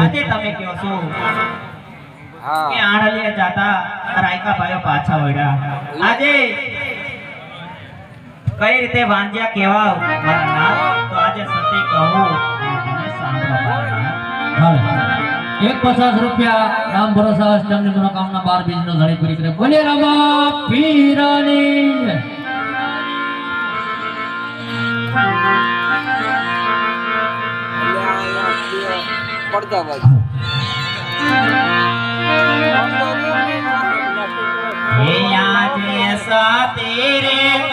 આજે તમે કહો છો કે આણલીએ જાતા રાયકા ભાઈઓ પાછા વળ્યા. આજે કઈ રીતે વાંજ્યા કેવા તો આજે સતી કહો. એક પચાસ રૂપિયા રામ ભરોસા સ્ટમની મનોકામના બાર બીજ નો ધણી પૂરી કરે. બોલે રામા પીરાની. બાજુ હે આજે સતી